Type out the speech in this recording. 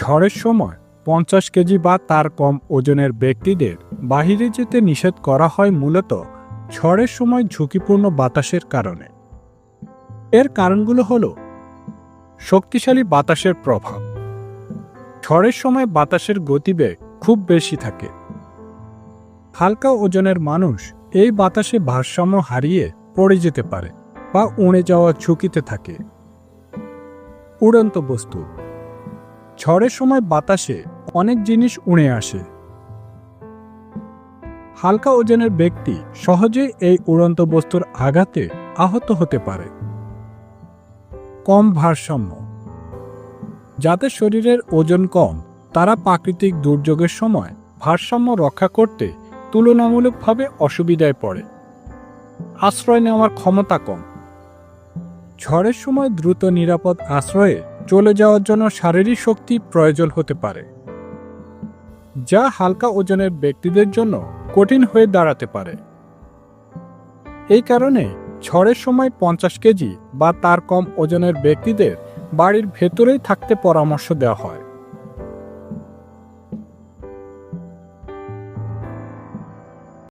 ঝড়ের সময় পঞ্চাশ কেজি বা তার কম ওজনের ব্যক্তিদের বাহিরে যেতে নিষেধ করা হয় মূলত ঝড়ের সময় ঝুঁকিপূর্ণ বাতাসের কারণে। এর কারণগুলো হল, শক্তিশালী বাতাসের প্রভাব। ঝড়ের সময় বাতাসের গতিবেগ খুব বেশি থাকে। হালকা ওজনের মানুষ এই বাতাসে ভারসাম্য হারিয়ে পড়ে যেতে পারে বা উড়ে যাওয়ার ঝুঁকিতে থাকে। উড়ন্ত বস্তু ঝড়ের সময় বাতাসে অনেক জিনিস উড়ে আসে। হালকা ওজনের ব্যক্তি সহজে এই উড়ন্ত বস্তুর আঘাতে আহত হতে পারে। কম ভারসাম্য। যাদের শরীরের ওজন কম, তারা প্রাকৃতিক দুর্যোগের সময় ভারসাম্য রক্ষা করতে তুলনামূলকভাবে অসুবিধায় পড়ে। আশ্রয় নেওয়ার ক্ষমতা কম। ঝড়ের সময় দ্রুত নিরাপদ আশ্রয়ে চলে যাওয়ার জন্য শারীরিক শক্তি প্রয়োজন হতে পারে, যা হালকা ওজনের ব্যক্তিদের জন্য কঠিন হয়ে দাঁড়াতে পারে। এই কারণে ঝড়ের সময় পঞ্চাশ কেজি বা তার কম ওজনের ব্যক্তিদের বাড়ির ভেতরেই থাকতে পরামর্শ দেওয়া হয়।